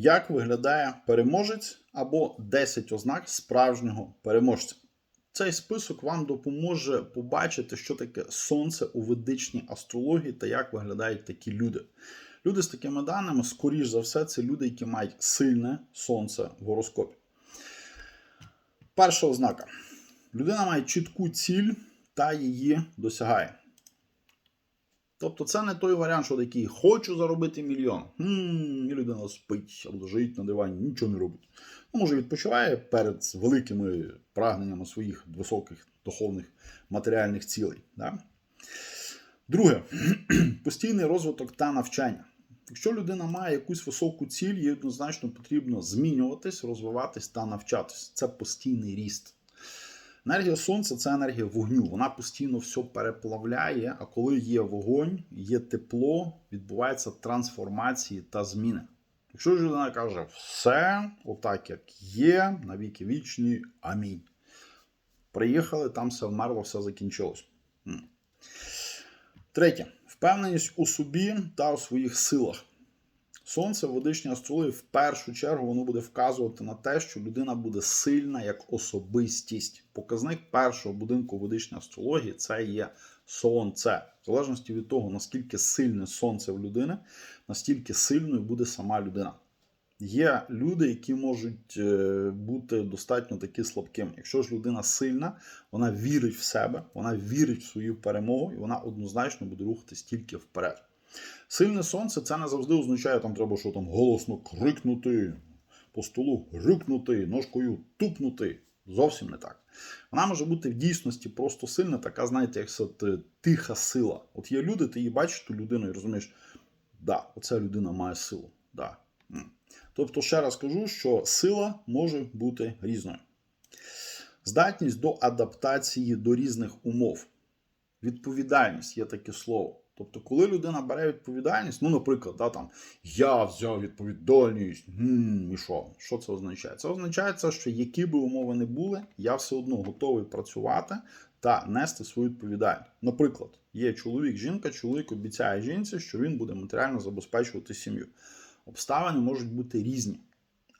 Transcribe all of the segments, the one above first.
Як виглядає переможець або 10 ознак справжнього переможця? Цей список вам допоможе побачити, що таке сонце у ведичній астрології та як виглядають такі люди. Люди з такими даними, скоріш за все, це люди, які мають сильне сонце в гороскопі. Перша ознака. Людина має чітку ціль та її досягає. Тобто це не той варіант, що такий хочу заробити мільйон. Хм, і людина спить або лежить на дивані, нічого не робить. Ну, може, відпочиває перед великими прагненнями своїх високих духовних матеріальних цілей. Да? Друге, постійний розвиток та навчання. Якщо людина має якусь високу ціль, їй однозначно потрібно змінюватись, розвиватись та навчатись. Це постійний ріст. Енергія сонця це енергія вогню. Вона постійно все переплавляє. А коли є вогонь, є тепло, відбуваються трансформації та зміни. Якщо ж людина каже, все, отак як є, навіки вічні, амінь. Приїхали, там все вмерло, все закінчилось. Третє. Впевненість у собі та у своїх силах. Сонце в водичній астрології в першу чергу воно буде вказувати на те, що людина буде сильна як особистість. Показник першого будинку водичної астрології це є сонце. В залежності від того, наскільки сильне сонце в людини, настільки сильною буде сама людина. Є люди, які можуть е, бути достатньо таки слабкими. Якщо ж людина сильна, вона вірить в себе, вона вірить в свою перемогу, і вона однозначно буде рухатись тільки вперед. Сильне сонце це не завжди означає, там треба що там голосно крикнути, по столу грюкнути, ножкою тупнути. Зовсім не так. Вона може бути в дійсності просто сильна, така, знаєте, як е, тиха сила. От є люди, ти її бачиш ту людину і розумієш, да, оця людина має силу. Да. Тобто, ще раз кажу, що сила може бути різною. Здатність до адаптації до різних умов. Відповідальність є таке слово. Тобто, коли людина бере відповідальність, ну, наприклад, да, там, я взяв відповідальність, і що? Що це означає? Це означає, що які би умови не були, я все одно готовий працювати та нести свою відповідальність. Наприклад, є чоловік, жінка, чоловік обіцяє жінці, що він буде матеріально забезпечувати сім'ю. Обставини можуть бути різні.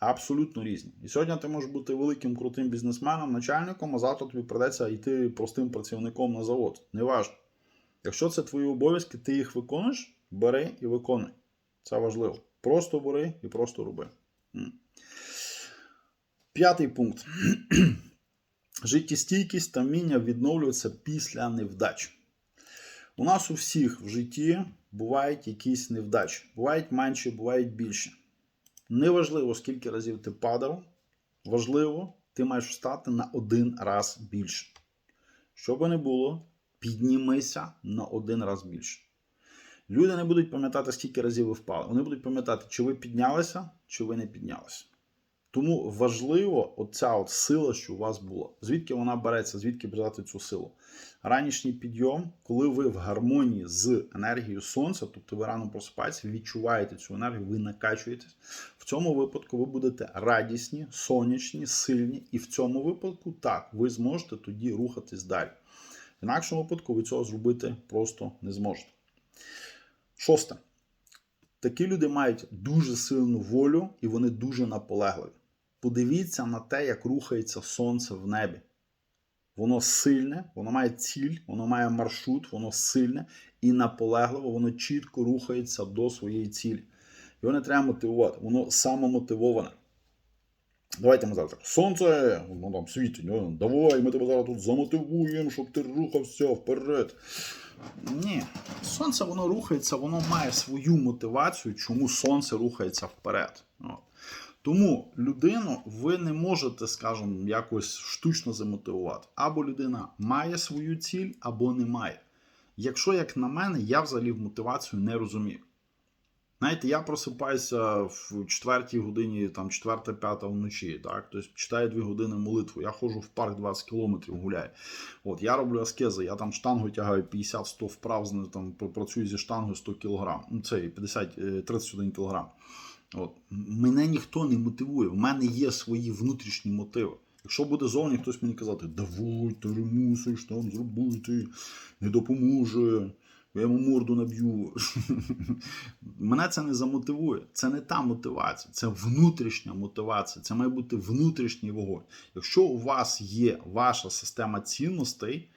Абсолютно різні. І сьогодні ти можеш бути великим крутим бізнесменом, начальником, а завтра тобі придеться йти простим працівником на завод. Неважно. Якщо це твої обов'язки, ти їх виконуєш, бери і виконуй. Це важливо. Просто бери і просто роби. П'ятий пункт. Життєстійкість та вміння відновлюватися після невдач. У нас у всіх в житті бувають якісь невдачі. Бувають менші, бувають більші. Неважливо, скільки разів ти падав, важливо, ти маєш встати на один раз більше. Що би не було, піднімися на один раз більше. Люди не будуть пам'ятати, скільки разів ви впали. Вони будуть пам'ятати, чи ви піднялися, чи ви не піднялися. Тому важливо оця от сила, що у вас була. Звідки вона береться, звідки брати цю силу? Ранішній підйом, коли ви в гармонії з енергією сонця, тобто ви рано просипаєтесь, ви відчуваєте цю енергію, ви накачуєтесь. В цьому випадку ви будете радісні, сонячні, сильні, і в цьому випадку так, ви зможете тоді рухатись далі. В інакшому випадку ви цього зробити просто не зможете. Шосте. Такі люди мають дуже сильну волю і вони дуже наполегливі. Подивіться на те, як рухається сонце в небі. Воно сильне, воно має ціль, воно має маршрут, воно сильне і наполегливо, воно чітко рухається до своєї цілі. Його не треба мотивувати, воно самомотивоване. Давайте ми завтра. Сонце, воно там світить. Давай, ми тебе зараз тут замотивуємо, щоб ти рухався вперед. Ні, сонце воно рухається, воно має свою мотивацію, чому сонце рухається вперед. Тому людину ви не можете, скажімо, якось штучно замотивувати. Або людина має свою ціль, або не має. Якщо, як на мене, я взагалі в мотивацію не розумію. Знаєте, я просипаюся в 4 годині, там 4-5 вночі, так? Тобто читаю 2 години молитву. Я ходжу в парк 20 кілометрів гуляю. От, я роблю аскези, я там штангу тягаю 50-100 вправ, там працюю зі штангою 100 кг. Ну, це 50, 31 кг. От. Мене ніхто не мотивує. В мене є свої внутрішні мотиви. Якщо буде зовні хтось мені казати, давай, ти мусиш там зробити, не допоможе. Я йому морду наб'ю. Мене це не замотивує. Це не та мотивація, це внутрішня мотивація. Це має бути внутрішній вогонь. Якщо у вас є ваша система цінностей,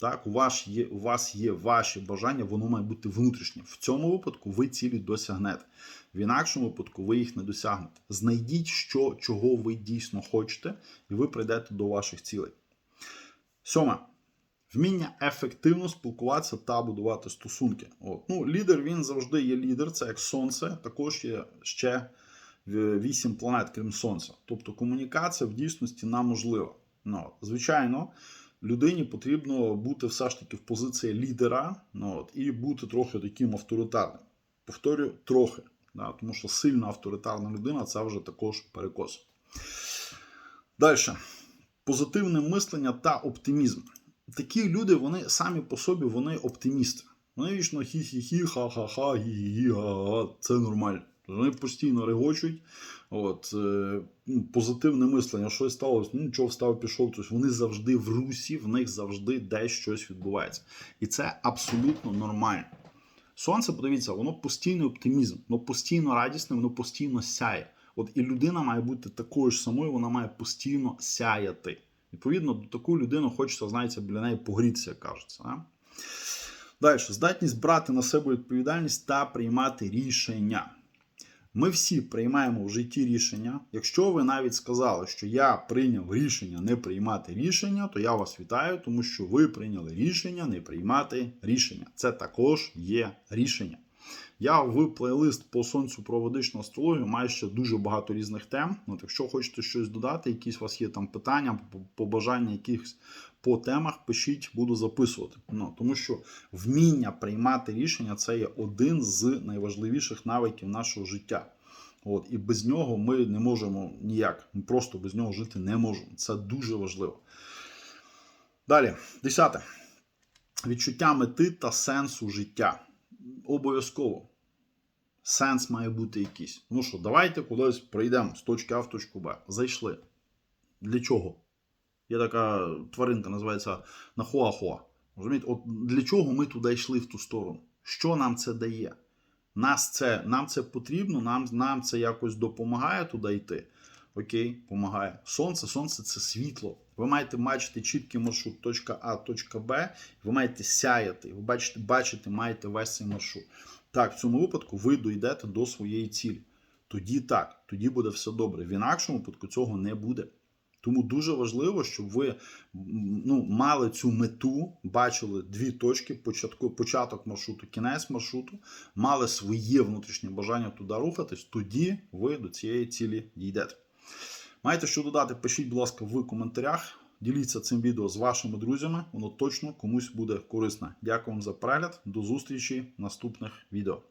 так, у вас є, у вас є ваші бажання, воно має бути внутрішнє. В цьому випадку ви цілі досягнете. В інакшому випадку ви їх не досягнете. Знайдіть, що, чого ви дійсно хочете, і ви прийдете до ваших цілей. Сьоме. Вміння ефективно спілкуватися та будувати стосунки. От. Ну, лідер він завжди є лідер, це як сонце, також є ще вісім планет, крім сонця. Тобто комунікація в дійсності нам можлива. Ну, звичайно, людині потрібно бути все ж таки в позиції лідера ну, от, і бути трохи таким авторитарним. Повторюю, трохи. Да, тому що сильна авторитарна людина це вже також перекос. Далі. Позитивне мислення та оптимізм. Такі люди, вони самі по собі вони оптимісти. Вони вічно хі-хі-хі, ха-ха-ха, гі-гі-гі, га-га, це нормально. Вони постійно регочуть. От, е, ну, позитивне мислення, щось сталося, ну нічого встав, пішов. Тобто вони завжди в русі, в них завжди десь щось відбувається. І це абсолютно нормально. Сонце, подивіться, воно постійний оптимізм, воно постійно радісне, воно постійно сяє. От і людина має бути такою ж самою, вона має постійно сяяти. Відповідно, таку людину хочеться, знаєте, біля неї погрітися, як кажеться. А? Далі, здатність брати на себе відповідальність та приймати рішення. Ми всі приймаємо в житті рішення. Якщо ви навіть сказали, що я прийняв рішення не приймати рішення, то я вас вітаю, тому що ви прийняли рішення не приймати рішення. Це також є рішення. Я в плейлист по сонцю про ведичну астрологію маю ще дуже багато різних тем. От Якщо хочете щось додати, якісь у вас є там питання, побажання якихось по темах, пишіть, буду записувати. Ну, Тому що вміння приймати рішення це є один з найважливіших навиків нашого життя. От, І без нього ми не можемо ніяк. Ми просто без нього жити не можемо. Це дуже важливо. Далі, десяте. Відчуття мети та сенсу життя. Обов'язково. Сенс має бути якийсь. Ну що, давайте кудись прийдемо з точки А в точку Б. Зайшли. Для чого? Є така тваринка, називається нахуахуа. Розумієте, от для чого ми туди йшли в ту сторону? Що нам це дає? Нас це, Нам це потрібно, нам нам це якось допомагає туди йти. Окей, допомагає. Сонце, сонце це світло. Ви маєте бачити чіткий маршрут точка А, точка Б, ви маєте сяяти, ви бачите, бачите, маєте весь цей маршрут. Так, в цьому випадку ви дійдете до своєї цілі. Тоді так, тоді буде все добре. В інакшому випадку цього не буде. Тому дуже важливо, щоб ви ну, мали цю мету, бачили дві точки: початку, початок маршруту, кінець маршруту, мали своє внутрішнє бажання туди рухатись, тоді ви до цієї цілі дійдете. Маєте що додати, пишіть, будь ласка, в коментарях. Діліться цим відео з вашими друзями, воно точно комусь буде корисне. Дякую вам за перегляд. До зустрічі в наступних відео.